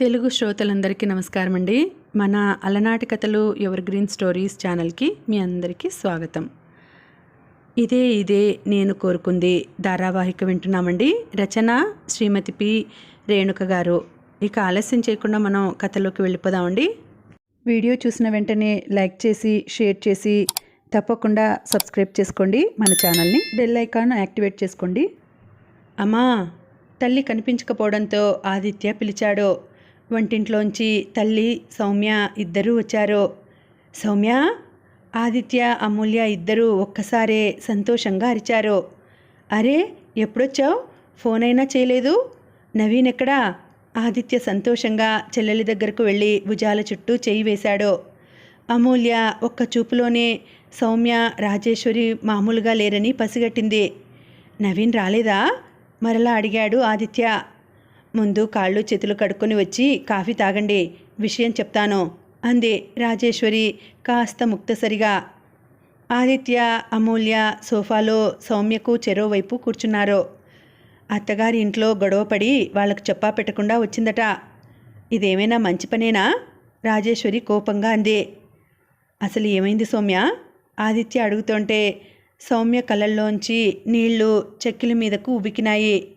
తెలుగు శ్రోతలందరికీ నమస్కారం అండి మన అలనాటి కథలు ఎవర్ గ్రీన్ స్టోరీస్ ఛానల్కి మీ అందరికీ స్వాగతం. ఇదే ఇదే నేను కోరుకుంది ధారావాహిక వింటున్నామండి. రచన శ్రీమతి పి. రేణుక గారు. ఇక ఆలస్యం చేయకుండా మనం కథలోకి వెళ్ళిపోదామండి. వీడియో చూసిన వెంటనే లైక్ చేసి షేర్ చేసి తప్పకుండా సబ్స్క్రైబ్ చేసుకోండి. మన ఛానల్ని బెల్ ఐకాన్ యాక్టివేట్ చేసుకోండి. అమ్మా! తల్లి కనిపించకపోవడంతో ఆదిత్య పిలిచాడో. వంటింట్లోంచి తల్లి సౌమ్య ఇద్దరూ వచ్చారు. సౌమ్య ఆదిత్య అమూల్య ఇద్దరూ ఒక్కసారే సంతోషంగా అరిచారు. అరే ఎప్పుడొచ్చావు? ఫోన్ అయినా చేయలేదు? నవీన్ ఎక్కడా? ఆదిత్య సంతోషంగా చెల్లెలి దగ్గరకు వెళ్ళి భుజాల చుట్టూ చేయి వేశాడు. అమూల్య ఒక్క చూపులోనే సౌమ్య రాజేశ్వరి మామూలుగా లేరని పసిగట్టింది. నవీన్ రాలేదా? మరలా అడిగాడు ఆదిత్య. ముందు కాళ్ళు చేతులు కడుక్కొని వచ్చి కాఫీ తాగండి విషయం చెప్తాను అంది రాజేశ్వరి కాస్త ముక్తసరిగా. ఆదిత్య అమూల్య సోఫాలో సౌమ్యకు చెరోవైపు కూర్చున్నారు. అత్తగారి ఇంట్లో గొడవపడి వాళ్ళకు చెప్పా పెట్టకుండా వచ్చిందట. ఇదేమైనా మంచి పనేనా? రాజేశ్వరి కోపంగా అంది. అసలు ఏమైంది సౌమ్య? ఆదిత్య అడుగుతుంటే సౌమ్య కళ్ళల్లోంచి నీళ్ళు చెక్కిల మీదకు ఉబికినాయి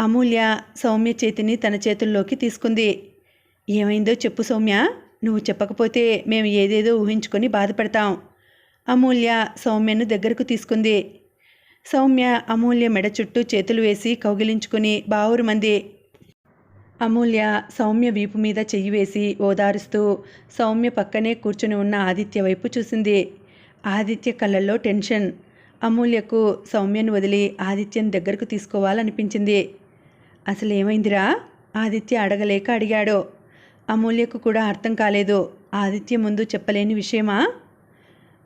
అమూల్య సౌమ్య చేతిని తన చేతుల్లోకి తీసుకుంది. ఏమైందో చెప్పు సౌమ్య. నువ్వు చెప్పకపోతే మేము ఏదేదో ఊహించుకొని బాధపడతాం. అమూల్య సౌమ్యను దగ్గరకు తీసుకుంది. సౌమ్య అమూల్య మెడ చుట్టూ చేతులు వేసి కౌగిలించుకుని బావురుమంది అమూల్య సౌమ్య వీపు మీద చెయ్యి వేసి ఓదారుస్తూ సౌమ్య పక్కనే కూర్చుని ఉన్న ఆదిత్య వైపు చూసింది. ఆదిత్య కళ్ళల్లో టెన్షన్. అమూల్యకు సౌమ్యను వదిలి ఆదిత్యను దగ్గరకు తీసుకోవాలనిపించింది. అసలు ఏమైందిరా ఆదిత్య అడగలేక అడిగాడో. అమూల్యకు కూడా అర్థం కాలేదు. ఆదిత్య ముందు చెప్పలేని విషయమా?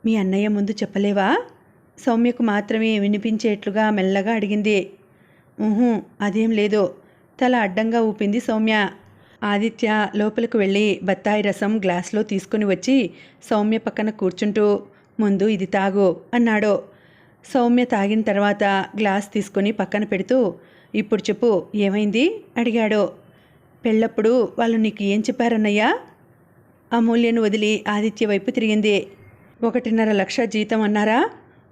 మీ అన్నయ్య ముందు చెప్పలేవా? సౌమ్యకు మాత్రమే వినిపించేట్లుగా మెల్లగా అడిగింది. ఊహూ అదేం లేదు. తల అడ్డంగా ఊపింది సౌమ్య. ఆదిత్య లోపలికి వెళ్ళి బత్తాయి రసం గ్లాస్లో తీసుకుని వచ్చి సౌమ్య పక్కన కూర్చుంటూ ముందు ఇది తాగు అన్నాడు. సౌమ్య తాగిన తర్వాత గ్లాస్ తీసుకొని పక్కన పెడుతూ ఇప్పుడు చెప్పు ఏమైంది? అడిగాడు. పెళ్ళప్పుడు వాళ్ళు నీకు ఏం చెప్పారన్నయ్యా? అమూల్యను వదిలి ఆదిత్య వైపు తిరిగింది. ఒకటిన్నర లక్ష జీతం అన్నారా?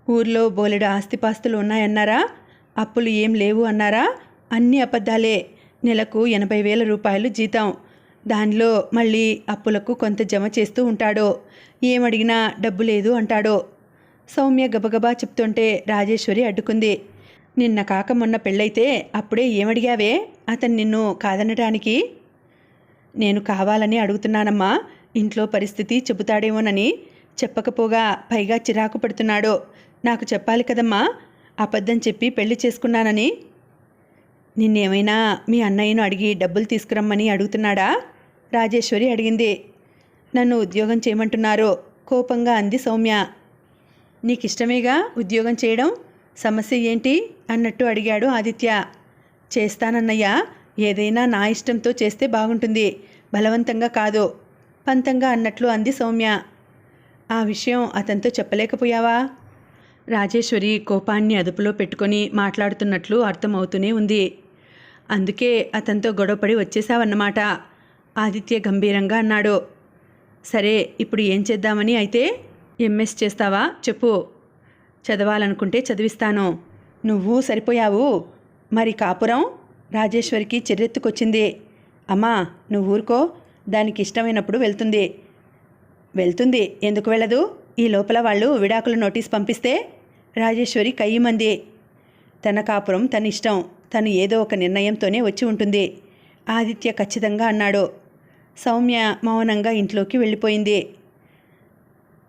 ఊర్లో బోలెడు ఆస్తిపాస్తులు ఉన్నాయన్నారా? అప్పులు ఏం లేవు అన్నారా? అన్ని అబద్ధాలే. నెలకు ఎనభై వేల రూపాయలు జీతం. దానిలో మళ్ళీ అప్పులకు కొంత జమ చేస్తూ ఉంటాడు. ఏమడిగినా డబ్బు లేదు అంటాడు. సౌమ్య గబగబా చెప్తుంటే రాజేశ్వరి అడ్డుకుంది. నిన్న కాక మొన్న పెళ్ళైతే అప్పుడే ఏమడిగావే? అతను నిన్ను కాదనటానికి? నేను కావాలని అడుగుతున్నానమ్మా. ఇంట్లో పరిస్థితి చెబుతాడేమోనని చెప్పకపోగా పైగా చిరాకు పడుతున్నాడో. నాకు చెప్పాలి కదమ్మా. అబద్ధం చెప్పి పెళ్ళి చేసుకున్నానని. నిన్నేమైనా మీ అన్నయ్యను అడిగి డబ్బులు తీసుకురమ్మని అడుగుతున్నాడా? రాజేశ్వరి అడిగింది. నన్ను ఉద్యోగం చేయమంటున్నారో కోపంగా అంది సౌమ్య. నీకు ఇష్టమేగా ఉద్యోగం చేయడం? సమస్య ఏంటి? అన్నట్టు అడిగాడు ఆదిత్య. చేస్తానన్నయ్యా ఏదైనా నా ఇష్టంతో చేస్తే బాగుంటుంది. బలవంతంగా కాదు. పంతంగా అన్నట్లు అంది సౌమ్య. ఆ విషయం అతనితో చెప్పలేకపోయావా? రాజేశ్వరి కోపాన్ని అదుపులో పెట్టుకొని మాట్లాడుతున్నట్లు అర్థమవుతూనే ఉంది. అందుకే అతనితో గొడవపడి వచ్చేసావన్నమాట ఆదిత్య గంభీరంగా అన్నాడు. సరే ఇప్పుడు ఏం చేద్దామని అయితే ఎంఎస్ చేస్తావా? చెప్పు. చదవాలనుకుంటే చదివిస్తాను. నువ్వు సరిపోయావు. మరి కాపురం? రాజేశ్వరికి చెర్రెత్తుకొచ్చింది. అమ్మా నువ్వు ఊరుకో. దానికి ఇష్టమైనప్పుడు వెళ్తుంది. వెళ్తుంది. ఎందుకు వెళ్ళదు? ఈ లోపల వాళ్ళు విడాకుల నోటీస్ పంపిస్తే రాజేశ్వరి కయ్యమంది. తన కాపురం తన ఇష్టం. తను ఏదో ఒక నిర్ణయంతోనే వచ్చి ఉంటుంది. ఆదిత్య ఖచ్చితంగా అన్నాడు. సౌమ్య మౌనంగా ఇంట్లోకి వెళ్ళిపోయింది.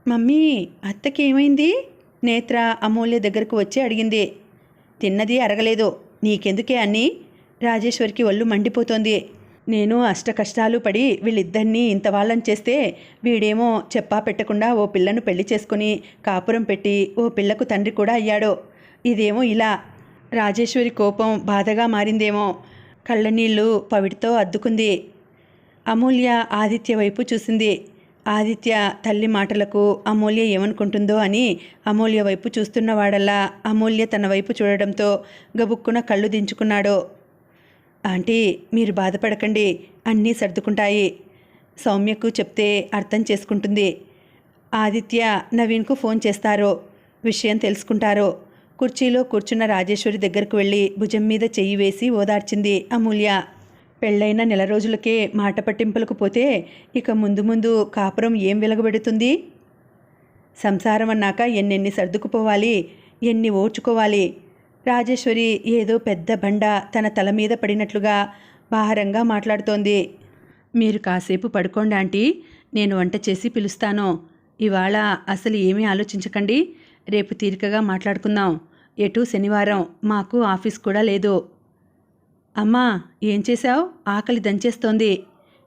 మమ్మీ అత్తకి ఏమైంది నేత్ర అమూల్య దగ్గరకు వచ్చి అడిగింది. తిన్నది అరగలేదు. నీకెందుకే అని రాజేశ్వరికి ఒళ్ళు మండిపోతోంది. నేను అష్ట కష్టాలు పడి వీళ్ళిద్దరినీ ఇంత వాళ్ళని చేస్తే వీడేమో చెప్పా పెట్టకుండా ఓ పిల్లను పెళ్ళి చేసుకుని కాపురం పెట్టి ఓ పిల్లకు తండ్రి కూడా అయ్యాడు. ఇదేమో ఇలా. రాజేశ్వరి కోపం బాధగా మారిందేమో. కళ్ళనీళ్ళు పవిడితో అద్దుకుంది. అమూల్య ఆదిత్య వైపు చూసింది. ఆదిత్య తల్లి మాటలకు అమూల్య ఏమనుకుంటుందో అని అమూల్య వైపు చూస్తున్నవాడల్లా అమూల్య తన వైపు చూడడంతో గబుక్కున కళ్ళు దించుకున్నాడు. ఆంటీ మీరు బాధపడకండి అన్నీ సర్దుకుంటాయి. సౌమ్యకు చెప్తే అర్థం చేసుకుంటుంది. ఆదిత్య నవీన్కు ఫోన్ చేస్తారో. విషయం తెలుసుకుంటారో. కుర్చీలో కూర్చున్న రాజేశ్వరి దగ్గరకు వెళ్ళి భుజం మీద చెయ్యి వేసి ఓదార్చింది అమూల్య. పెళ్ళైన నెల రోజులకే మాట పట్టింపులకు పోతే ఇక ముందు ముందు కాపురం ఏం వెలగబెడుతుంది? సంసారం అన్నాక ఎన్నెన్ని సర్దుకుపోవాలి ఎన్ని ఓర్చుకోవాలి? రాజేశ్వరి ఏదో పెద్ద బండ తన తల మీద పడినట్లుగా భారంగా మాట్లాడుతోంది. మీరు కాసేపు పడుకోండి ఆంటీ నేను వంట చేసి పిలుస్తాను. ఇవాళ అసలు ఏమీ ఆలోచించకండి రేపు తీరికగా మాట్లాడుకుందాం. ఎటు శనివారం మాకు ఆఫీస్ కూడా లేదు. అమ్మా ఏం చేశావు? ఆకలి దంచేస్తోంది.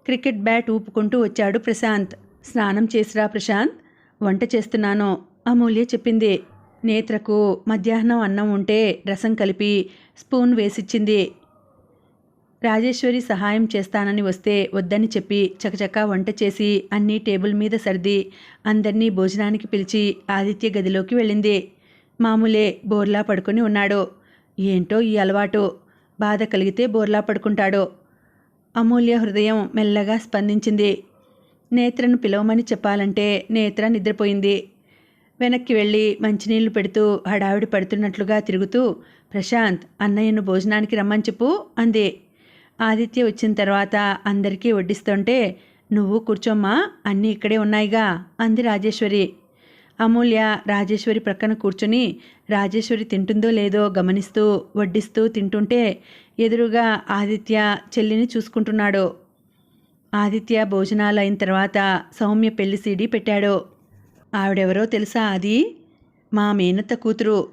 క్రికెట్ బ్యాట్ ఊపుకుంటూ వచ్చాడు ప్రశాంత్. స్నానం చేసిరా ప్రశాంత్? వంట చేస్తున్నాను అమూల్య చెప్పింది. నేత్రకు మధ్యాహ్నం అన్నం ఉంటే రసం కలిపి స్పూన్ వేసిచ్చింది. రాజేశ్వరి సహాయం చేస్తానని వస్తే వద్దని చెప్పి చకచకా వంట చేసి అన్నీ టేబుల్ మీద సర్ది అందరినీ భోజనానికి పిలిచి ఆదిత్య గదిలోకి వెళ్ళింది. మామూలే బోర్లా పడుకొని ఉన్నాడు. ఏంటో ఈ అలవాటు? బాధ కలిగితే బోర్లా పడుకుంటాడు. అమూల్య హృదయం మెల్లగా స్పందించింది. నేత్రను పిలవమని చెప్పాలంటే నేత్ర నిద్రపోయింది. వెనక్కి వెళ్ళి మంచినీళ్ళు పెడుతూ హడావిడి పడుతున్నట్లుగా తిరుగుతూ ప్రశాంత్ అన్నయ్యను భోజనానికి రమ్మని చెప్పు అంది. ఆదిత్య వచ్చిన తర్వాత అందరికీ వడ్డిస్తుంటే నువ్వు కూర్చోమ్మా అన్నీ ఇక్కడే ఉన్నాయిగా అంది రాజేశ్వరి. అమూల్య రాజేశ్వరి ప్రక్కన కూర్చుని రాజేశ్వరి తింటుందో లేదో గమనిస్తూ వడ్డిస్తూ తింటుంటే ఎదురుగా ఆదిత్య చెల్లిని చూసుకుంటున్నాడు. ఆదిత్య భోజనాలు అయిన తర్వాత సౌమ్య పెళ్ళి సీడీ పెట్టాడు. ఆవిడెవరో తెలుసా అది? మా మేనత్త కూతురు.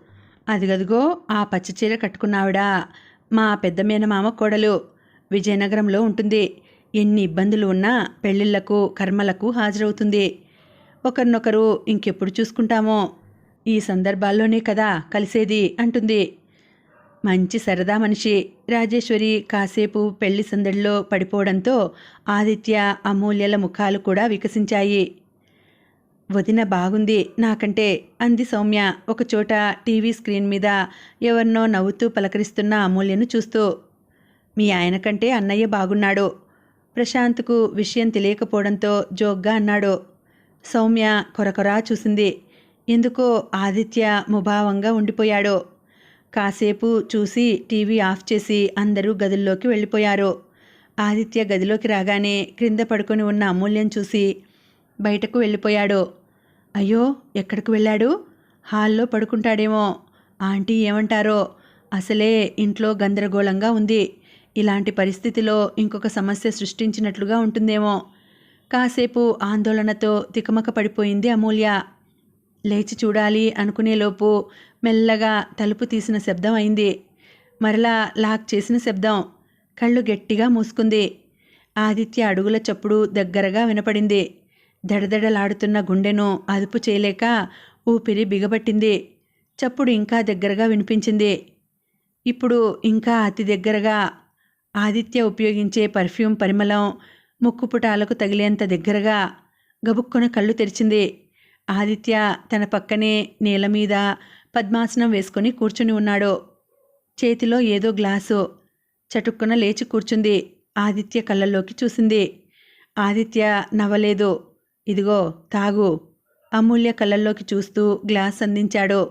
అదిగదిగో ఆ పచ్చచీర కట్టుకున్నావిడ మా పెద్ద మేనమామ కోడలు. విజయనగరంలో ఉంటుంది. ఎన్ని ఇబ్బందులు ఉన్నా పెళ్ళిళ్ళకు కర్మలకు హాజరవుతుంది. ఒకరినొకరు ఇంకెప్పుడు చూసుకుంటామో. ఈ సందర్భాల్లోనే కదా కలిసేది అంటుంది. మంచి సరదా మనిషి. రాజేశ్వరి కాసేపు పెళ్ళి సందడిలో పడిపోవడంతో ఆదిత్య అమూల్యల ముఖాలు కూడా వికసించాయి. వదిన బాగుంది నాకంటే అంది సౌమ్య. ఒకచోట టీవీ స్క్రీన్ మీద ఎవరినో నవ్వుతూ పలకరిస్తున్న అమూల్యను చూస్తూ మీ ఆయన కంటే అన్నయ్య బాగున్నాడు. ప్రశాంత్కు విషయం తెలియకపోవడంతో జోగ్గా అన్నాడు. సౌమ్య కొరకొరా చూసింది. ఎందుకో ఆదిత్య ముభావంగా ఉండిపోయాడో. కాసేపు చూసి టీవీ ఆఫ్ చేసి అందరూ గదుల్లోకి వెళ్ళిపోయారు. ఆదిత్య గదిలోకి రాగానే క్రింద పడుకొని ఉన్న అమూల్యం చూసి బయటకు వెళ్ళిపోయాడు. అయ్యో ఎక్కడికి వెళ్ళాడు? హాల్లో పడుకుంటాడేమో. ఆంటీ ఏమంటారో? అసలే ఇంట్లో గందరగోళంగా ఉంది. ఇలాంటి పరిస్థితిలో ఇంకొక సమస్య సృష్టించినట్లుగా ఉంటుందేమో. కాసేపు ఆందోళనతో తికమక పడిపోయింది అమూల్య. లేచి చూడాలి అనుకునేలోపు మెల్లగా తలుపు తీసిన శబ్దం అయింది. మరలా లాక్ చేసిన శబ్దం. కళ్ళు గట్టిగా మూసుకుంది. ఆదిత్య అడుగుల చప్పుడు దగ్గరగా వినపడింది. దడదడలాడుతున్న గుండెను అదుపు చేయలేక ఊపిరి బిగబట్టింది. చప్పుడు ఇంకా దగ్గరగా వినిపించింది. ఇప్పుడు ఇంకా అతి దగ్గరగా ఆదిత్య ఉపయోగించే పర్ఫ్యూమ్ పరిమళం ముక్కుపుటాలకు తగిలేంత దగ్గరగా గబుక్కున కళ్ళు తెరిచింది. ఆదిత్య తన పక్కనే నేల మీద పద్మాసనం వేసుకొని కూర్చుని ఉన్నాడు. చేతిలో ఏదో గ్లాసు. చటుక్కున లేచి కూర్చుంది. ఆదిత్య కళ్ళల్లోకి చూసింది. ఆదిత్య నవ్వలేదు. ఇదిగో తాగు. అమూల్య కళ్ళల్లోకి చూస్తూ గ్లాస్ అందించాడు.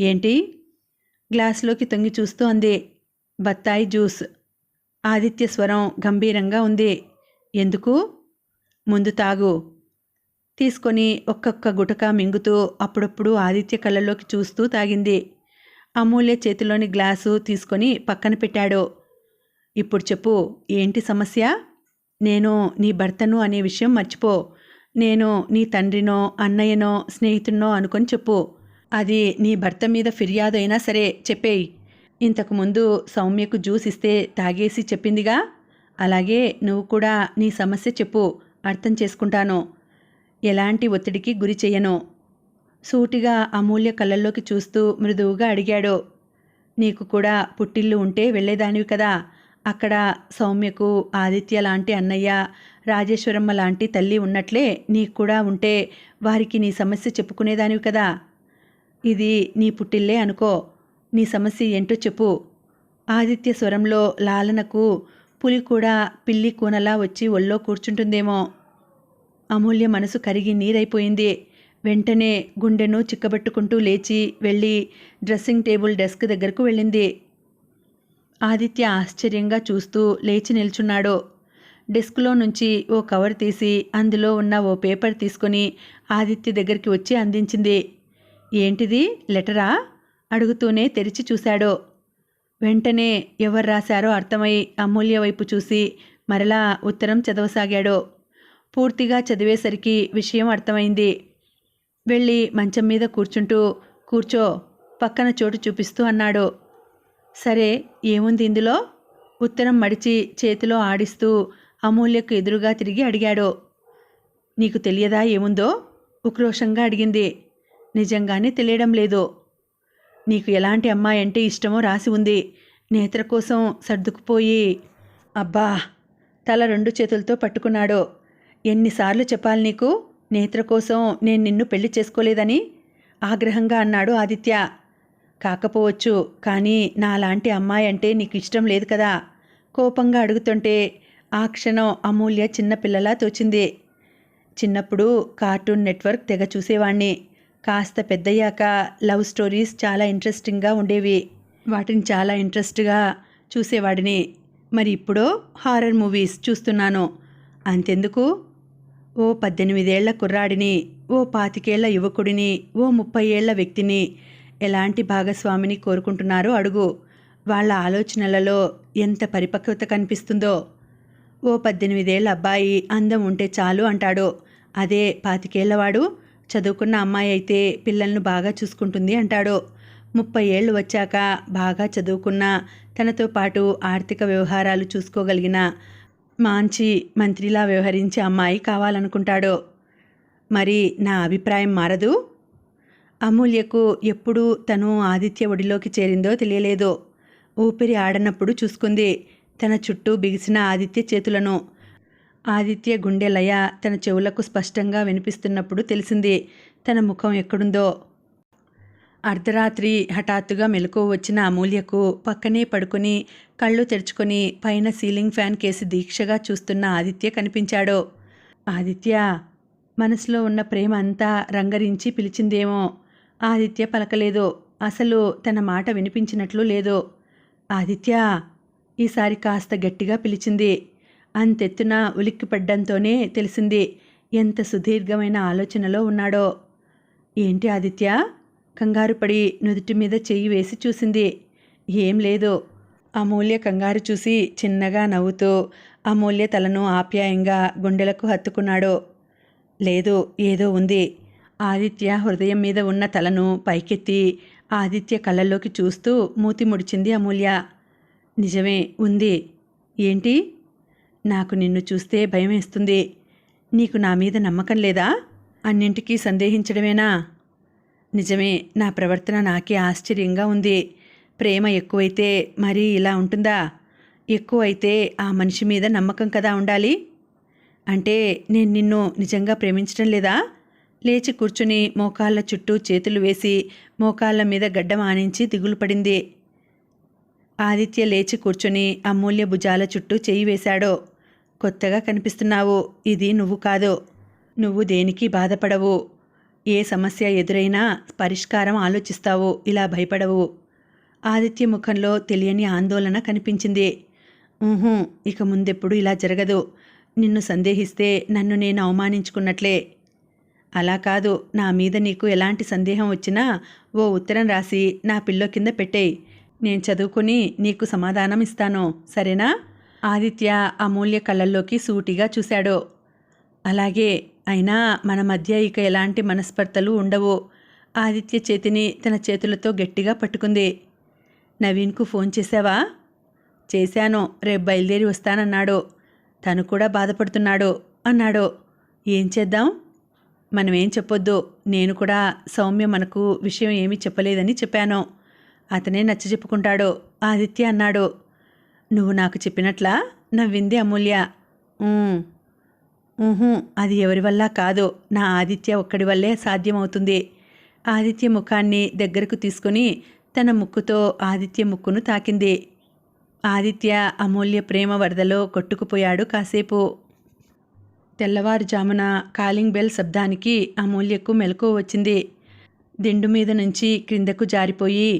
ఏంటి? గ్లాసులోకి తొంగి చూస్తూ అంది. బత్తాయి జ్యూస్. ఆదిత్య స్వరం గంభీరంగా ఉంది. ఎందుకు? ముందు తాగు. తీసుకొని ఒక్కొక్క గుటక మింగుతూ అప్పుడప్పుడు ఆదిత్య కళ్ళలోకి చూస్తూ తాగింది. అమూల్య చేతిలోని గ్లాసు తీసుకొని పక్కన పెట్టాడు. ఇప్పుడు చెప్పు ఏంటి సమస్య? నేను నీ భర్తను అనే విషయం మర్చిపో. నేను నీ తండ్రినో అన్నయ్యనో స్నేహితున్నో అనుకొని చెప్పు. అది నీ భర్త మీద ఫిర్యాదు అయినా సరే చెప్పేయి. ఇంతకుముందు సౌమ్యకు జ్యూస్ ఇస్తే తాగేసి చెప్పిందిగా? అలాగే నువ్వు కూడా నీ సమస్య చెప్పు అర్థం చేసుకుంటాను. ఎలాంటి ఒత్తిడికి గురి చెయ్యను. సూటిగా అమూల్య కళ్ళల్లోకి చూస్తూ మృదువుగా అడిగాడు. నీకు కూడా పుట్టిల్లు ఉంటే వెళ్ళేదానివి కదా. అక్కడ సౌమ్యకు ఆదిత్య లాంటి అన్నయ్య రాజేశ్వరమ్మ లాంటి తల్లి ఉన్నట్లే నీకు కూడా ఉంటే వారికి నీ సమస్య చెప్పుకునేదానివి కదా. ఇది నీ పుట్టిల్లే అనుకో. నీ సమస్య ఏంటో చెప్పు. ఆదిత్య స్వరంలో లాలనకు పులి కూడా పిల్లి కూనలా వచ్చి ఒళ్ళో కూర్చుంటుందేమో. అమూల్య మనసు కరిగి నీరైపోయింది. వెంటనే గుండెను చిక్కబెట్టుకుంటూ లేచి వెళ్ళి డ్రెస్సింగ్ టేబుల్ డెస్క్ దగ్గరకు వెళ్ళింది. ఆదిత్య ఆశ్చర్యంగా చూస్తూ లేచి నిల్చున్నాడు. డెస్క్లో నుంచి ఓ కవర్ తీసి అందులో ఉన్న ఓ పేపర్ తీసుకొని ఆదిత్య దగ్గరికి వచ్చి అందించింది. ఏంటిది? లెటరా? అడుగుతూనే తెరిచి చూశాడు. వెంటనే ఎవరు రాశారో అర్థమై అమూల్య వైపు చూసి మరలా ఉత్తరం చదవసాగాడు. పూర్తిగా చదివేసరికి విషయం అర్థమైంది. వెళ్ళి మంచం మీద కూర్చుంటూ కూర్చో పక్కన చోటు చూపిస్తూ అన్నాడు. సరే ఏముంది ఇందులో? ఉత్తరం మడిచి చేతిలో ఆడిస్తూ అమూల్యకు ఎదురుగా తిరిగి అడిగాడు. నీకు తెలియదా ఏముందో? ఉక్రోషంగా అడిగింది. నిజంగానే తెలియడం లేదు. నీకు ఎలాంటి అమ్మాయి అంటే ఇష్టమో రాసి ఉంది. నేత్ర కోసం సర్దుకుపోయి. అబ్బా తల రెండు చేతులతో పట్టుకున్నాడు. ఎన్నిసార్లు చెప్పాలి నీకు? నేత్ర కోసం నేను నిన్ను పెళ్ళి చేసుకోలేదని? ఆగ్రహంగా అన్నాడు ఆదిత్య. కాకపోవచ్చు కానీ నాలాంటి అమ్మాయి అంటే నీకు ఇష్టం లేదు కదా? కోపంగా అడుగుతుంటే ఆ క్షణం అమూల్య చిన్నపిల్లలా తోచింది. చిన్నప్పుడు కార్టూన్ నెట్వర్క్ తెగ చూసేవాణ్ణి. కాస్త పెద్దయ్యాక లవ్ స్టోరీస్ చాలా ఇంట్రెస్టింగ్గా ఉండేవి. వాటిని చాలా ఇంట్రెస్ట్గా చూసేవాడిని. మరి ఇప్పుడు హారర్ మూవీస్ చూస్తున్నాను. అంతెందుకు? ఓ పద్దెనిమిదేళ్ళ కుర్రాడిని ఓ పాతికేళ్ళ యువకుడిని ఓ ముప్పై ఏళ్ళ వ్యక్తిని ఎలాంటి భాగస్వామిని కోరుకుంటున్నారో అడుగు. వాళ్ళ ఆలోచనలలో ఎంత పరిపక్వత కనిపిస్తుందో. ఓ పద్దెనిమిదేళ్ళ అబ్బాయి అందం ఉంటే చాలు అంటాడు. అదే పాతికేళ్ళవాడు చదువుకున్న అమ్మాయి అయితే పిల్లలను బాగా చూసుకుంటుంది అంటాడు. ముప్పై ఏళ్ళు వచ్చాక బాగా చదువుకున్న తనతో పాటు ఆర్థిక వ్యవహారాలు చూసుకోగలిగిన మంచి మంత్రిలా వ్యవహరించే అమ్మాయి కావాలనుకుంటాడు. మరి నా అభిప్రాయం మారదు? అమూల్యకు ఎప్పుడు తను ఆదిత్య ఒడిలోకి చేరిందో తెలియలేదు. ఊపిరి ఆడనప్పుడు చూసుకుంది. తన చుట్టూ బిగిసిన ఆదిత్య చేతులను ఆదిత్య గుండె లయ తన చెవులకు స్పష్టంగా వినిపిస్తున్నప్పుడు తెలిసింది తన ముఖం ఎక్కడుందో. అర్ధరాత్రి హఠాత్తుగా మెలకువ వచ్చిన అమూల్యకు పక్కనే పడుకొని కళ్ళు తెరుచుకొని పైన సీలింగ్ ఫ్యాన్ కేసి దీక్షగా చూస్తున్న ఆదిత్య కనిపించాడు. ఆదిత్య మనసులో ఉన్న ప్రేమ అంతా రంగరించి పిలిచిందేమో. ఆదిత్య పలకలేదు. అసలు తన మాట వినిపించినట్లు లేదు. ఆదిత్య ఈసారి కాస్త గట్టిగా పిలిచింది. అంతెత్తున ఉలిక్కిపడ్డంతోనే తెలిసింది ఎంత సుదీర్ఘమైన ఆలోచనలో ఉన్నాడో. ఏంటి ఆదిత్య? కంగారు పడి నుదుటి మీద చెయ్యి వేసి చూసింది. ఏం లేదు. అమూల్య కంగారు చూసి చిన్నగా నవ్వుతూ అమూల్య తలను ఆప్యాయంగా గుండెలకు హత్తుకున్నాడు. లేదు ఏదో ఉంది. ఆదిత్య హృదయం మీద ఉన్న తలను పైకెత్తి ఆదిత్య కళ్ళల్లోకి చూస్తూ మూతి ముడిచింది అమూల్య. నిజమే ఉంది. ఏంటి? నాకు నిన్ను చూస్తే భయం వేస్తుంది నీకు నా మీద నమ్మకం లేదా? అన్నింటికీ సందేహించడమేనా? నిజమే నా ప్రవర్తన నాకే ఆశ్చర్యంగా ఉంది. ప్రేమ ఎక్కువైతే మరీ ఇలా ఉంటుందా? ఎక్కువైతే ఆ మనిషి మీద నమ్మకం కదా ఉండాలి? అంటే నేను నిన్ను నిజంగా ప్రేమించడం లేదా? లేచి కూర్చుని మోకాళ్ళ చుట్టూ చేతులు వేసి మోకాళ్ళ మీద గడ్డ మానించి దిగులు పడింది. ఆదిత్య లేచి కూర్చుని అమూల్య భుజాల చుట్టూ చేయి వేశాడు. కొత్తగా కనిపిస్తున్నావు. ఇది నువ్వు కాదు. నువ్వు దేనికి బాధపడవు. ఏ సమస్య ఎదురైనా పరిష్కారం ఆలోచిస్తావు. ఇలా భయపడవు. ఆదిత్య ముఖంలో తెలియని ఆందోళన కనిపించింది. ఊహూ ఇక ముందెప్పుడు ఇలా జరగదు. నిన్ను సందేహిస్తే నన్ను నేను అవమానించుకున్నట్లే. అలా కాదు. నా మీద నీకు ఎలాంటి సందేహం వచ్చినా ఓ ఉత్తరం రాసి నా పిల్లో కింద పెట్టేయి. నేను చదువుకుని నీకు సమాధానం ఇస్తాను. సరేనా? ఆదిత్య అమూల్య కళ్ళల్లోకి సూటిగా చూశాడు. అలాగే అయినా మన మధ్య ఇక ఎలాంటి మనస్పర్ధలు ఉండవు. ఆదిత్య చేతిని తన చేతులతో గట్టిగా పట్టుకుంది. నవీన్కు ఫోన్ చేశావా? చేశాను. రేపు బయలుదేరి వస్తానన్నాడు. తను కూడా బాధపడుతున్నాడు అన్నాడు. ఏం చేద్దాం? మనమేం చెప్పొద్దు. నేను కూడా సౌమ్య మనకు విషయం ఏమీ చెప్పలేదని చెప్పాను. అతనే నచ్చ చెప్పుకుంటాడు ఆదిత్య అన్నాడు. నువ్వు నాకు చెప్పినట్లా నవ్వింది అమూల్య. అది ఎవరి వల్ల కాదు. నా ఆదిత్య ఒక్కడి వల్లే సాధ్యమవుతుంది. ఆదిత్య ముఖాన్ని దగ్గరకు తీసుకుని తన ముక్కుతో ఆదిత్య ముక్కును తాకింది. ఆదిత్య అమూల్య ప్రేమ వరదలో కొట్టుకుపోయాడు కాసేపు. తెల్లవారుజామున కాలింగ్ బెల్ శబ్దానికి అమూల్యకు మెలకు వచ్చింది. దిండు మీద నుంచి క్రిందకు జారిపోయి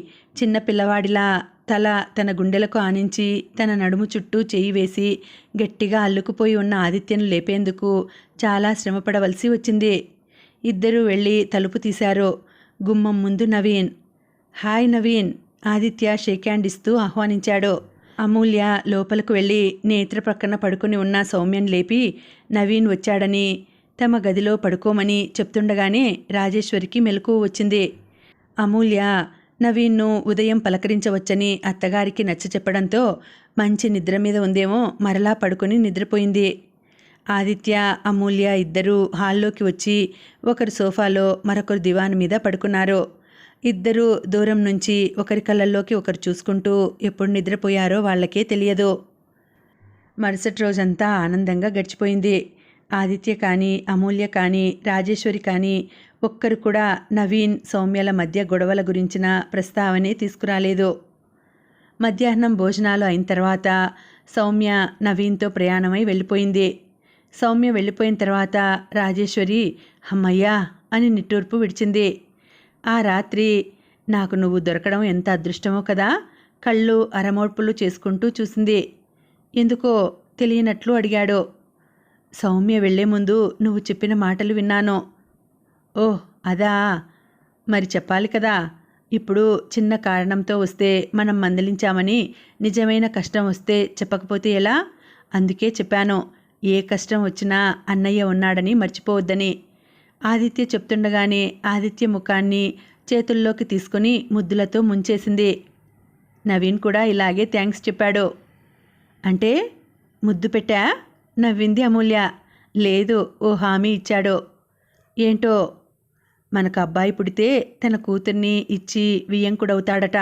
చిన్న పిల్లవాడిలా తల తన గుండెలకు ఆనించి తన నడుము చుట్టూ చేయి వేసి గట్టిగా అల్లుకుపోయి ఉన్న ఆదిత్యను లేపేందుకు చాలా శ్రమపడవలసి వచ్చింది. ఇద్దరూ వెళ్ళి తలుపు తీశారు. గుమ్మం ముందు Naveen. Hi Naveen Aditya shake hand ఇస్తూ ఆహ్వానించాడు. అమూల్య లోపలకు వెళ్ళి నేత్ర ప్రక్కన పడుకుని ఉన్న సౌమ్యం లేపి నవీన్ వచ్చాడని తమ గదిలో పడుకోమని చెప్తుండగానే రాజేశ్వరికి మెలకు వచ్చింది. అమూల్య నవీన్ను ఉదయం పలకరించవచ్చని అత్తగారికి నచ్చ చెప్పడంతో మంచి నిద్ర మీద ఉందేమో మరలా పడుకొని నిద్రపోయింది. ఆదిత్య అమూల్య ఇద్దరూ హాల్లోకి వచ్చి ఒకరు సోఫాలో మరొకరు దివాన్ మీద పడుకున్నారు. ఇద్దరూ దూరం నుంచి ఒకరి కళ్ళల్లోకి ఒకరు చూసుకుంటూ ఎప్పుడు నిద్రపోయారో వాళ్ళకే తెలియదు. మరుసటి రోజంతా ఆనందంగా గడిచిపోయింది. ఆదిత్య కానీ అమూల్య కానీ రాజేశ్వరి కానీ ఒక్కరు కూడా నవీన్ సౌమ్యల మధ్య గొడవల గురించిన ప్రస్తావనే తీసుకురాలేదు. మధ్యాహ్నం భోజనాలు అయిన తర్వాత సౌమ్య నవీన్తో ప్రయాణమై వెళ్ళిపోయింది. సౌమ్య వెళ్ళిపోయిన తర్వాత రాజేశ్వరి అమ్మయ్యా అని నిట్టూర్పు విడిచింది. ఆ రాత్రి నాకు నువ్వు దొరకడం ఎంత అదృష్టమో కదా కళ్ళు అరమోడ్పులు చేసుకుంటూ చూసింది. ఎందుకో తెలియనట్లు అడిగాడు. సౌమ్య వెళ్ళే ముందు నువ్వు చెప్పిన మాటలు విన్నాను. ఓహ్ అదా. మరి చెప్పాలి కదా. ఇప్పుడు చిన్న కారణంతో వస్తే మనం మందలించామని నిజమైన కష్టం వస్తే చెప్పకపోతే ఎలా? అందుకే చెప్పాను ఏ కష్టం వచ్చినా అన్నయ్య ఉన్నాడని మర్చిపోవద్దని. ఆదిత్య చెప్తుండగానే ఆదిత్య ముఖాన్ని చేతుల్లోకి తీసుకుని ముద్దులతో ముంచేసింది. నవీన్ కూడా ఇలాగే థ్యాంక్స్ చెప్పాడు. అంటే ముద్దు పెట్టా? నవ్వింది అమూల్య. లేదు ఓ హామీ ఇచ్చాడు. ఏంటో? మనకు అబ్బాయి పుడితే తన కూతుర్ని ఇచ్చి వియ్యంకుడవుతాడట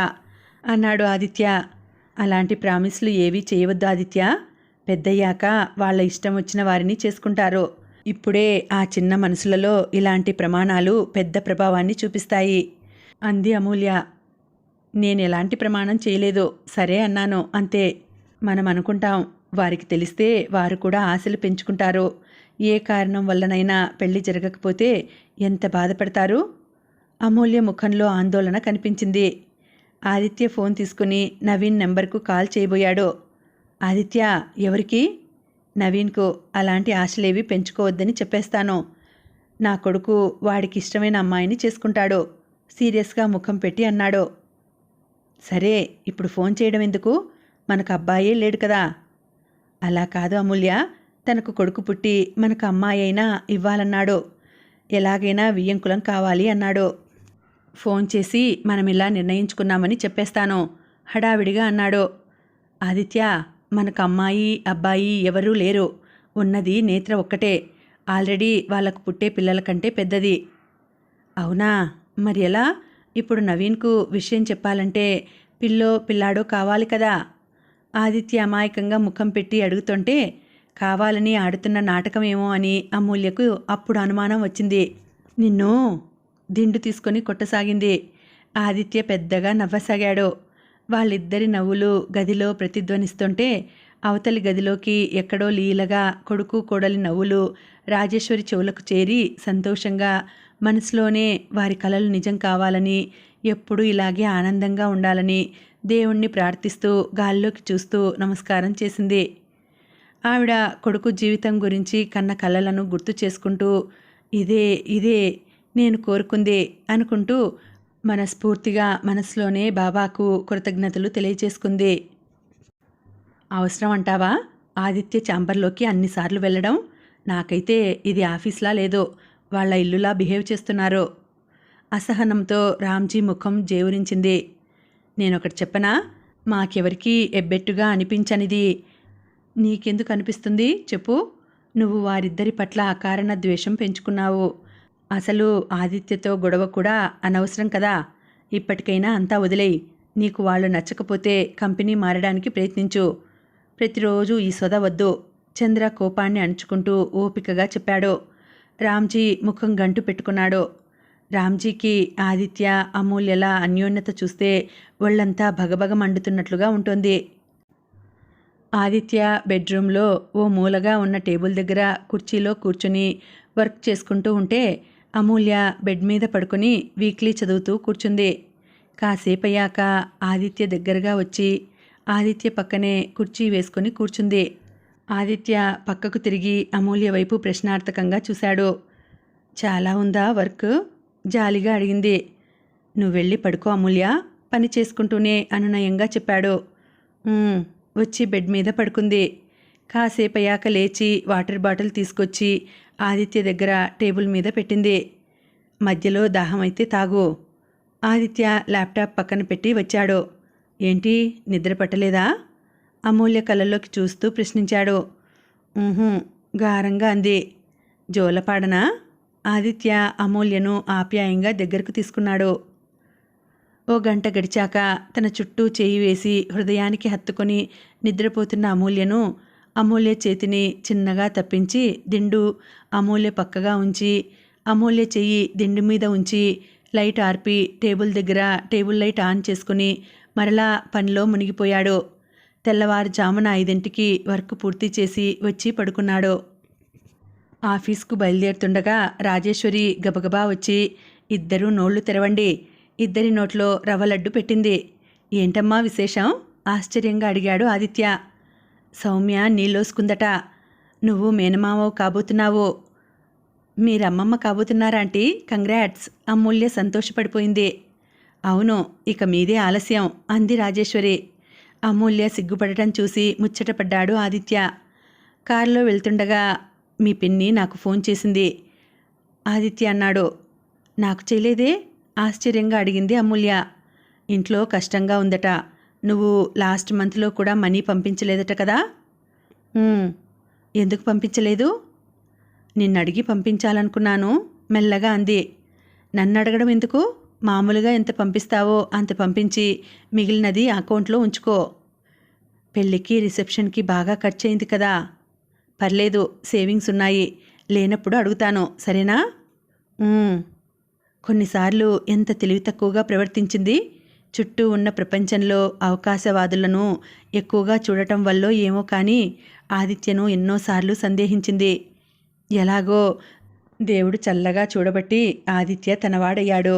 అన్నాడు ఆదిత్య. అలాంటి ప్రామిస్లు ఏవీ చేయవద్దు ఆదిత్య. పెద్దయ్యాక వాళ్ళ ఇష్టం వచ్చిన వారిని చేసుకుంటారు. ఇప్పుడే ఆ చిన్న మనసులలో ఇలాంటి ప్రమాణాలు పెద్ద ప్రభావాన్ని చూపిస్తాయి. అంది అమూల్య. నేను ఎలాంటి ప్రమాణం చేయలేదు. సరే అన్నాను. అంతే. మనం అనుకుంటాం వారికి తెలిస్తే వారు కూడా ఆశలు పెంచుకుంటారు. ఏ కారణం వల్లనైనా పెళ్ళి జరగకపోతే ఎంత బాధపడతారు? అమూల్య ముఖంలో ఆందోళన కనిపించింది. ఆదిత్య ఫోన్ తీసుకుని నవీన్ నెంబర్కు కాల్ చేయబోయాడు. ఆదిత్య ఎవరికి? నవీన్కు అలాంటి ఆశలేవి పెంచుకోవద్దని చెప్పేస్తాను. నా కొడుకు వాడికి ఇష్టమైన అమ్మాయిని చేసుకుంటాడు. సీరియస్గా ముఖం పెట్టి అన్నాడు. సరే ఇప్పుడు ఫోన్ చేయడం ఎందుకు? మనకు అబ్బాయే లేడు కదా. అలా కాదు అమూల్య. తనకు కొడుకు పుట్టి మనకు అమ్మాయి అయినా ఇవ్వాలన్నాడో. ఎలాగైనా వియ్యంకులం కావాలి అన్నాడో. ఫోన్ చేసి మనం ఇలా నిర్ణయించుకున్నామని చెప్పేస్తాను హడావిడిగా అన్నాడో. ఆదిత్య మనకు అమ్మాయి అబ్బాయి ఎవరూ లేరు. ఉన్నది నేత్ర ఒక్కటే. ఆల్రెడీ వాళ్ళకు పుట్టే పిల్లల కంటే పెద్దది. అవునా? మరి ఎలా? ఇప్పుడు నవీన్కు విషయం చెప్పాలంటే పిల్లో పిల్లాడో కావాలి కదా. ఆదిత్య అమాయకంగా ముఖం పెట్టి అడుగుతుంటే కావాలని ఆడుతున్న నాటకమేమో అని అమూల్యకు అప్పుడు అనుమానం వచ్చింది. నిన్ను? దిండు తీసుకొని కొట్టసాగింది. ఆదిత్య పెద్దగా నవ్వసాగాడు. వాళ్ళిద్దరి నవ్వులు గదిలో ప్రతిధ్వనిస్తుంటే అవతలి గదిలోకి ఎక్కడో లీలగా కొడుకు కోడలి నవ్వులు రాజేశ్వరి చెవులకు చేరి సంతోషంగా మనసులోనే వారి కలలు నిజం కావాలని ఎప్పుడూ ఇలాగే ఆనందంగా ఉండాలని దేవుణ్ణి ప్రార్థిస్తూ గాల్లోకి చూస్తూ నమస్కారం చేసింది. ఆవిడ కొడుకు జీవితం గురించి కన్న కలలను గుర్తు చేసుకుంటూ ఇదే ఇదే నేను కోరుకుందే అనుకుంటూ మనస్ఫూర్తిగా మనసులోనే బాబాకు కృతజ్ఞతలు తెలియజేసుకుంది. అవసరం అంటావా ఆదిత్య ఛాంబర్లోకి అన్నిసార్లు వెళ్ళడం? నాకైతే ఇది ఆఫీస్లా లేదో వాళ్ళ ఇల్లులా బిహేవ్ చేస్తున్నారు అసహనంతో రామ్జీ ముఖం జేవురించింది. నేనొకటి చెప్పనా? మాకెవరికీ ఎబ్బెట్టుగా అనిపించనిది. నీకెందుకు అనిపిస్తుంది? చెప్పు. నువ్వు వారిద్దరి పట్ల అకారణ ద్వేషం పెంచుకున్నావు. అసలు ఆదిత్యతో గొడవ కూడా అనవసరం కదా? ఇప్పటికైనా అంతా వదిలేయి. నీకు వాళ్ళు నచ్చకపోతే కంపెనీ మారడానికి ప్రయత్నించు. ప్రతిరోజు ఈ సొద వద్దు. చంద్ర కోపాన్ని అణుచుకుంటూ ఓపికగా చెప్పాడు. రామ్జీ ముఖం గంటు పెట్టుకున్నాడు. రామ్జీకి ఆదిత్య అమూల్యల అన్యోన్యత చూస్తే ఒళ్ళంతా భగభగ మండుతున్నట్లుగా ఉంటుంది. ఆదిత్య బెడ్రూమ్లో ఓ మూలగా ఉన్న టేబుల్ దగ్గర కుర్చీలో కూర్చుని వర్క్ చేసుకుంటూ ఉంటే అమూల్య బెడ్ మీద పడుకొని వీక్లీ చదువుతూ కూర్చుంది. కాసేపు అయ్యాక ఆదిత్య దగ్గరగా వచ్చి ఆదిత్య పక్కనే కుర్చీ వేసుకొని కూర్చుంది. ఆదిత్య పక్కకు తిరిగి అమూల్య వైపు ప్రశ్నార్థకంగా చూశాడు. చాలా ఉందా వర్క్? జాలిగా అడిగింది. నువ్వు వెళ్ళి పడుకో అమూల్య పని చేసుకుంటూనే అనునయంగా చెప్పాడు. వచ్చి బెడ్ మీద పడుకుంది. కాసేపయ్యాక లేచి వాటర్ బాటిల్ తీసుకొచ్చి ఆదిత్య దగ్గర టేబుల్ మీద పెట్టింది. మధ్యలో దాహం అయితే తాగు. ఆదిత్య ల్యాప్టాప్ పక్కన పెట్టి వచ్చాడు. ఏంటి నిద్ర పట్టలేదా? అమూల్య కళ్ళల్లోకి చూస్తూ ప్రశ్నించాడు. గారంగా అంది. జోలపాడనా? ఆదిత్య అమూల్యను ఆప్యాయంగా దగ్గరకు తీసుకున్నాడు. ఓ గంట గడిచాక తన చుట్టూ చేయి వేసి హృదయానికి హత్తుకొని నిద్రపోతున్న అమూల్యను అమూల్య చేతిని చిన్నగా తప్పించి దిండు అమూల్య పక్కగా ఉంచి అమూల్య చెయ్యి దిండు మీద ఉంచి లైట్ ఆర్పి టేబుల్ దగ్గర టేబుల్ లైట్ ఆన్ చేసుకుని మరలా పనిలో మునిగిపోయాడు. తెల్లవారుజామున ఐదింటికి వర్క్ పూర్తి చేసి వచ్చి పడుకున్నాడు. ఆఫీస్కు బయలుదేరుతుండగా రాజేశ్వరి గబగబా వచ్చి ఇద్దరూ నోళ్ళు తెరవండి. ఇద్దరి నోట్లో రవ్వ లడ్డు పెట్టింది. ఏంటమ్మా విశేషం? ఆశ్చర్యంగా అడిగాడు ఆదిత్య. సౌమ్య నీళ్ళోసుకుందట. నువ్వు మేనమావ కాబోతున్నావు. మీరమ్మమ్మ కాబోతున్నారా ఆంటీ? కంగ్రాట్స్. అమూల్య సంతోషపడిపోయింది. అవును ఇక మీదే ఆలస్యం అంది రాజేశ్వరి. అమూల్య సిగ్గుపడటం చూసి ముచ్చటపడ్డాడు ఆదిత్య. కారులో వెళ్తుండగా మీ పిన్ని నాకు ఫోన్ చేసింది ఆదిత్య అన్నాడు. నాకు చేయలేదే? ఆశ్చర్యంగా అడిగింది అమూల్య. ఇంట్లో కష్టంగా ఉందట. నువ్వు లాస్ట్ మంత్లో కూడా మనీ పంపించలేదట కదా? "ఉమ్, ఎందుకు పంపించలేదు? నిన్ను అడిగి పంపించాలనుకున్నాను మెల్లగా అంది. నన్ను అడగడం ఎందుకు? మామూలుగా ఎంత పంపిస్తావో అంత పంపించి మిగిలినది అకౌంట్లో ఉంచుకో. పెళ్ళికి రిసెప్షన్కి బాగా ఖర్చు అయింది కదా? పర్లేదు సేవింగ్స్ ఉన్నాయి. లేనప్పుడు అడుగుతాను సరేనా. కొన్నిసార్లు ఎంత తెలివి తక్కువగా ప్రవర్తించింది? చుట్టూ ఉన్న ప్రపంచంలో అవకాశవాదులను ఎక్కువగా చూడటం వల్ల ఏమో కానీ ఆదిత్యను ఎన్నోసార్లు సందేహించింది. ఎలాగో దేవుడు చల్లగా చూడబట్టి ఆదిత్య తనవాడయ్యాడు.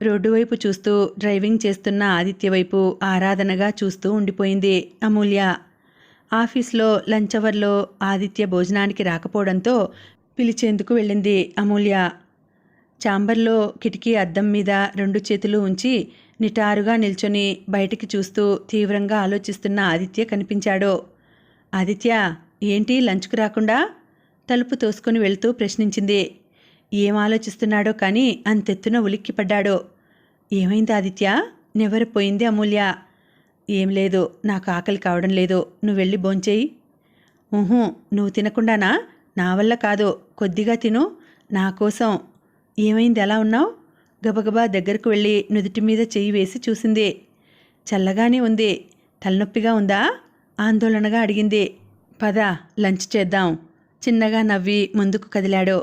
రోడ్డు వైపు చూస్తూ డ్రైవింగ్ చేస్తున్న ఆదిత్య వైపు ఆరాధనగా చూస్తూ ఉండిపోయింది అమూల్య. ఆఫీస్లో లంచ్ అవర్లో ఆదిత్య భోజనానికి రాకపోవడంతో పిలిచేందుకు వెళ్ళింది అమూల్య. చాంబర్లో కిటికీ అద్దం మీద రెండు చేతులు ఉంచి నిటారుగా నిల్చొని బయటికి చూస్తూ తీవ్రంగా ఆలోచిస్తున్న ఆదిత్య కనిపించాడు. ఆదిత్య ఏంటి లంచ్కు రాకుండా? తలుపు తోసుకొని వెళ్తూ ప్రశ్నించింది. ఏం ఆలోచిస్తున్నాడో కానీ అంతెత్తున ఉలిక్కిపడ్డాడు ఏమైంది ఆదిత్య? నెవరిపోయింది అమూల్య. ఏం లేదు నాకు ఆకలి కావడం లేదు. నువ్వు వెళ్ళి భోంచేయి. ఊహూ నువ్వు తినకుండానా? నా వల్ల కాదు. కొద్దిగా తిను. నా కోసం. ఏమైంది ఎలా ఉన్నావు? గబగబా దగ్గరకు వెళ్ళి నుదుటి మీద చెయ్యి వేసి చూసింది. చల్లగానే ఉంది. తలనొప్పిగా ఉందా? ఆందోళనగా అడిగింది. పద లంచ్ చేద్దాం. చిన్నగా నవ్వి ముందుకు కదిలాడు.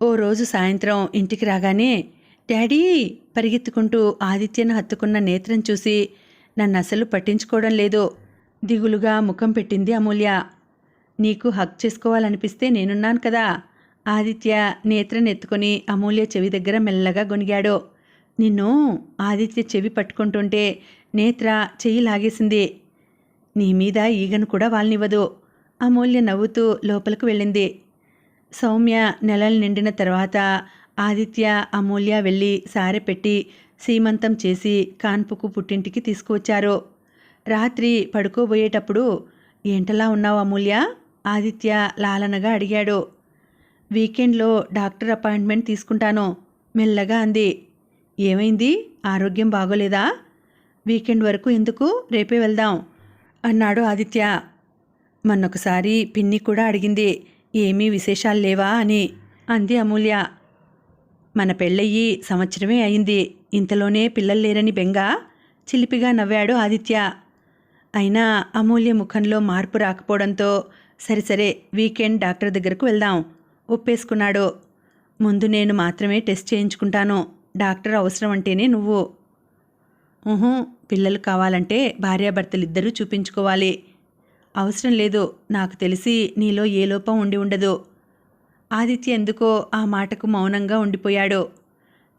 ఓ రోజు సాయంత్రం ఇంటికి రాగానే డాడీ! పరిగెత్తుకుంటూ ఆదిత్యను హత్తుకున్న నేత్రం చూసి నన్ను అసలు పట్టించుకోవడం లేదు. దిగులుగా ముఖం పెట్టింది అమూల్య. నీకు హక్ చేసుకోవాలనిపిస్తే నేనున్నాను కదా. ఆదిత్య నేత్రం ఎత్తుకొని అమూల్య చెవి దగ్గర మెల్లగా గొనిగాడు నిన్ను ఆదిత్య చెవి పట్టుకుంటుంటే నేత్ర చెయ్యి లాగేసింది. నీ మీద ఈగను కూడా వాళ్ళనివ్వదు అమూల్య నవ్వుతూ లోపలికి వెళ్ళింది. సౌమ్య నెలలు నిండిన తర్వాత ఆదిత్య అమూల్య వెళ్ళి సారె పెట్టి సీమంతం చేసి కాన్పుకు పుట్టింటికి తీసుకువచ్చారు. రాత్రి పడుకోబోయేటప్పుడు ఏంటలా ఉన్నావు అమూల్య? ఆదిత్య లాలనగా అడిగాడు. వీకెండ్లో డాక్టర్ అపాయింట్మెంట్ తీసుకుంటాను మెల్లగా అంది. ఏమైంది? ఆరోగ్యం బాగోలేదా? వీకెండ్ వరకు ఎందుకు? రేపే వెళ్దాం అన్నాడు ఆదిత్య. మొన్నొకసారి పిన్ని కూడా అడిగింది. ఏమీ విశేషాలు లేవా అని అంది అమూల్య. మన పెళ్ళయ్యి సంవత్సరమే అయింది. ఇంతలోనే పిల్లలు లేరని బెంగ చిలిపిగా నవ్వాడు ఆదిత్య. అయినా అమూల్య ముఖంలో మార్పు రాకపోవడంతో సరే సరే వీకెండ్ డాక్టర్ దగ్గరకు వెళ్దాం ఒప్పేసుకున్నాడు. ముందు నేను మాత్రమే టెస్ట్ చేయించుకుంటాను. డాక్టర్ అవసరం అంటేనే నువ్వు. ఊహు పిల్లలు కావాలంటే భార్యాభర్తలిద్దరూ చూపించుకోవాలి. అవసరం లేదు. నాకు తెలిసి నీలో ఏ లోపం ఉండి ఉండదు. ఆదిత్య ఎందుకో ఆ మాటకు మౌనంగా ఉండిపోయాడు.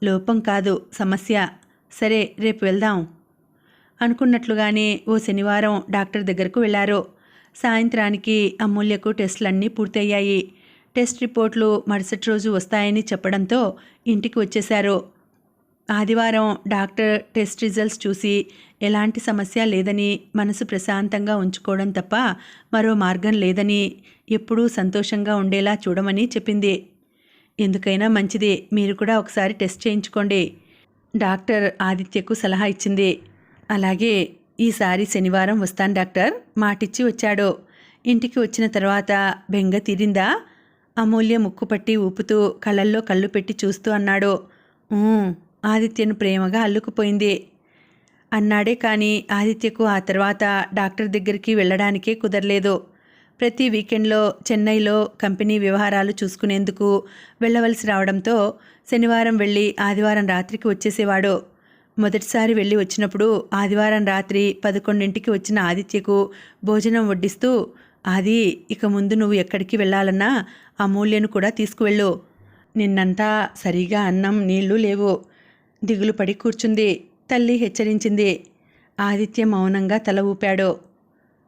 లోపం కాదు సమస్య. సరే రేపు వెళ్దాం. అనుకున్నట్లుగానే ఓ శనివారం డాక్టర్ దగ్గరకు వెళ్ళారు. సాయంత్రానికి అమూల్యకు టెస్టులన్నీ పూర్తయ్యాయి. టెస్ట్ రిపోర్ట్లు మరుసటి రోజు వస్తాయని చెప్పడంతో ఇంటికి వచ్చేశారు. ఆదివారం డాక్టర్ టెస్ట్ రిజల్ట్స్ చూసి ఎలాంటి సమస్య లేదని మనసు ప్రశాంతంగా ఉంచుకోవడం తప్ప మరో మార్గం లేదని ఎప్పుడూ సంతోషంగా ఉండేలా చూడమని చెప్పింది. ఎందుకైనా మంచిది మీరు కూడా ఒకసారి టెస్ట్ చేయించుకోండి డాక్టర్ ఆదిత్యకు సలహా ఇచ్చింది. అలాగే ఈసారి శనివారం వస్తాను డాక్టర్ మాటిచ్చి వచ్చాడు. ఇంటికి వచ్చిన తర్వాత బెంగ తీరిందా? అమూల్య ముక్కుపట్టి ఊపుతూ కళ్ళల్లో కళ్ళు పెట్టి చూస్తూ అన్నాడు. ఆదిత్యను ప్రేమగా అల్లుకుపోయింది. అన్నాడే కానీ ఆదిత్యకు ఆ తర్వాత డాక్టర్ దగ్గరికి వెళ్ళడానికే కుదరలేదు. ప్రతి వీకెండ్లో చెన్నైలో కంపెనీ వ్యవహారాలు చూసుకునేందుకు వెళ్ళవలసి రావడంతో శనివారం వెళ్ళి ఆదివారం రాత్రికి వచ్చేసేవాడు. మొదటిసారి వెళ్ళి వచ్చినప్పుడు ఆదివారం రాత్రి పదకొండింటికి వచ్చిన ఆదిత్యకు భోజనం వడ్డిస్తూ అది ఇక ముందు నువ్వు ఎక్కడికి వెళ్ళాలన్నా అమూల్యను కూడా తీసుకువెళ్ళు. నిన్నంతా సరిగా అన్నం నీళ్ళు లేవు. దిగులు పడి కూర్చుంది. తల్లి హెచ్చరించింది. ఆదిత్య మౌనంగా తల ఊపాడు.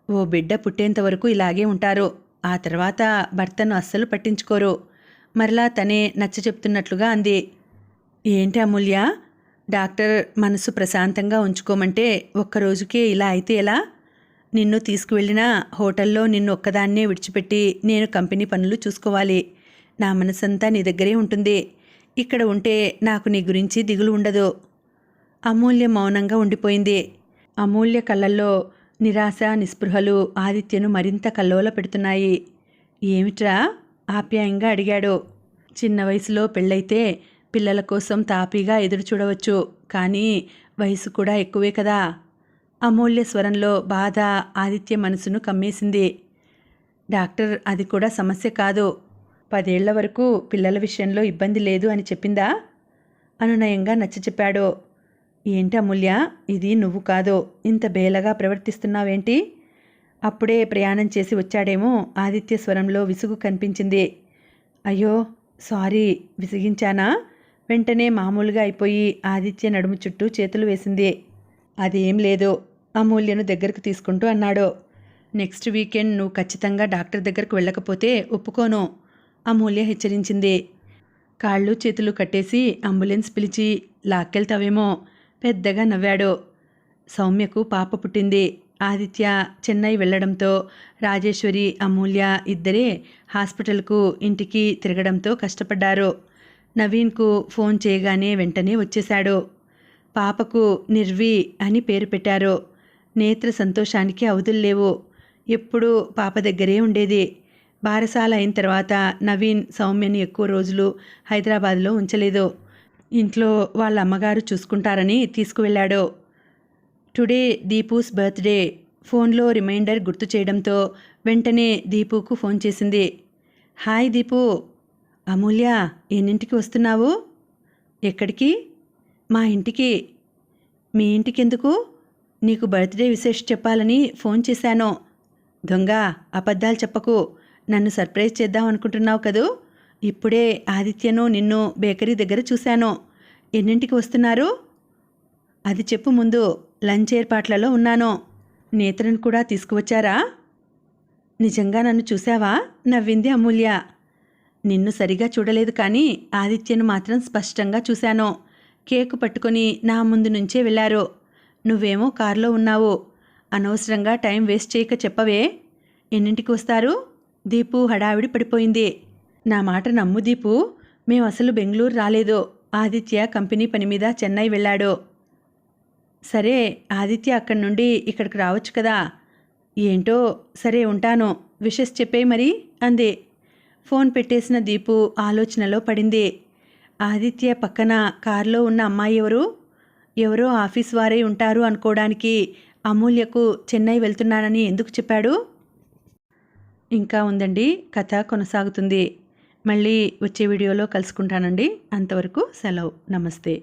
ఓ బిడ్డ పుట్టేంత వరకు ఇలాగే ఉంటారు. ఆ తర్వాత భర్తను అస్సలు పట్టించుకోరు. మరలా తనే నచ్చ చెప్తున్నట్లుగా అంది. ఏంటి అమూల్య? డాక్టర్ మనసు ప్రశాంతంగా ఉంచుకోమంటే ఒక్కరోజుకే ఇలా అయితే ఎలా? నిన్ను తీసుకువెళ్ళినా హోటల్లో నిన్ను ఒక్కదాన్నే విడిచిపెట్టి నేను కంపెనీ పనులు చూసుకోవాలి. నా మనసంతా నీ దగ్గరే ఉంటుంది. ఇక్కడ ఉంటే నాకు నీ గురించి దిగులు ఉండదు. అమూల్య మౌనంగా ఉండిపోయింది. అమూల్య కళ్ళల్లో నిరాశ నిస్పృహలు ఆదిత్యను మరింత కల్లోల పెడుతున్నాయి. ఏమిట్రా? ఆప్యాయంగా అడిగాడు. చిన్న వయసులో పెళ్ళైతే పిల్లల కోసం తాపీగా ఎదురు చూడవచ్చు కానీ వయసు కూడా ఎక్కువే కదా. అమూల్య స్వరంలో బాధ ఆదిత్య మనసును కమ్మేసింది. డాక్టర్ అది కూడా సమస్య కాదు. పదేళ్ళ వరకు పిల్లల విషయంలో ఇబ్బంది లేదు అని చెప్పిందా? అనునయంగా నచ్చచెప్పాడు ఏంటి అమూల్య? ఇది నువ్వు కాదు. ఇంత బేలగా ప్రవర్తిస్తున్నావేంటి? అప్పుడే ప్రయాణం చేసి వచ్చాడేమో ఆదిత్య స్వరంలో విసుగు కనిపించింది. అయ్యో సారీ విసిగించానా? వెంటనే మామూలుగా అయిపోయి ఆదిత్య నడుము చుట్టూ చేతులు వేసింది. అదేం లేదు. అమూల్యను దగ్గరకు తీసుకుంటూ అన్నాడు. నెక్స్ట్ వీకెండ్ నువ్వు ఖచ్చితంగా డాక్టర్ దగ్గరకు వెళ్ళకపోతే ఒప్పుకోను అమూల్య హెచ్చరించింది. కాళ్ళు చేతులు కట్టేసి అంబులెన్స్ పిలిచి లాక్కెళ్తావేమో పెద్దగా నవ్వాడు. సౌమ్యకు పాప పుట్టింది. ఆదిత్య చెన్నై వెళ్ళడంతో రాజేశ్వరి అమూల్య ఇద్దరే హాస్పిటల్కు ఇంటికి తిరగడంతో కష్టపడ్డారు. నవీన్కు ఫోన్ చేయగానే వెంటనే వచ్చేశాడు. పాపకు నిర్వి అని పేరు పెట్టారు. నేత్ర సంతోషానికి అవధులు లేవు. ఎప్పుడూ పాప దగ్గరే ఉండేది. బారసాల అయిన తర్వాత నవీన్ సౌమ్యని ఎక్కువ రోజులు హైదరాబాద్లో ఉంచలేదు. ఇంట్లో వాళ్ళ అమ్మగారు చూసుకుంటారని తీసుకువెళ్ళాడు. Today Deepu's birthday. ఫోన్లో రిమైండర్ గుర్తు చేయడంతో వెంటనే దీపుకు ఫోన్ చేసింది. హాయ్ దీపు. అమూల్య ఎన్నింటికి వస్తున్నావు? ఎక్కడికి? మా ఇంటికి. మీ ఇంటికి ఎందుకు నీకు బర్త్డే విశేష చెప్పాలని ఫోన్ చేశాను. దొంగ అబద్ధాలు చెప్పకు. నన్ను సర్ప్రైజ్ చేద్దాం అనుకుంటున్నావు కదూ? ఇప్పుడే ఆదిత్యను నిన్ను బేకరీ దగ్గర చూశాను. ఎన్నింటికి వస్తున్నారు? అది చెప్పు ముందు. లంచ్ ఏర్పాట్లలో ఉన్నాను. నేత్రను కూడా తీసుకువచ్చారా? నిజంగా నన్ను చూశావా? నవ్వింది అమూల్య. నిన్ను సరిగా చూడలేదు కానీ ఆదిత్యను మాత్రం స్పష్టంగా చూశాను. కేకు పట్టుకొని నా ముందు నుంచే వెళ్ళారు. నువ్వేమో కారులో ఉన్నావు. అనవసరంగా టైం వేస్ట్ చేయక చెప్పవే. ఎన్నింటికి వస్తారు? దీపు హడావిడి పడిపోయింది. నా మాట నమ్ము దీపు. మేము అసలు బెంగళూరు రాలేదు. ఆదిత్య కంపెనీ పని మీద చెన్నై వెళ్ళాడు. సరే ఆదిత్య అక్కడి నుండి ఇక్కడికి రావచ్చు కదా. ఏంటో? సరే ఉంటాను. విషెస్ చెప్పే మరి? అంది. ఫోన్ పెట్టేసిన దీపు ఆలోచనలో పడింది. ఆదిత్య పక్కన కారులో ఉన్న అమ్మాయి ఎవరు? ఎవరో ఆఫీస్ వారే ఉంటారు అనుకోవడానికి అమూల్యకు చెన్నై వెళ్తున్నానని ఎందుకు చెప్పాడు? ఇంకా ఉందండి కథ కొనసాగుతుంది. మళ్ళీ వచ్చే వీడియోలో కలుసుకుంటానండి. అంతవరకు సెలవు. నమస్తే.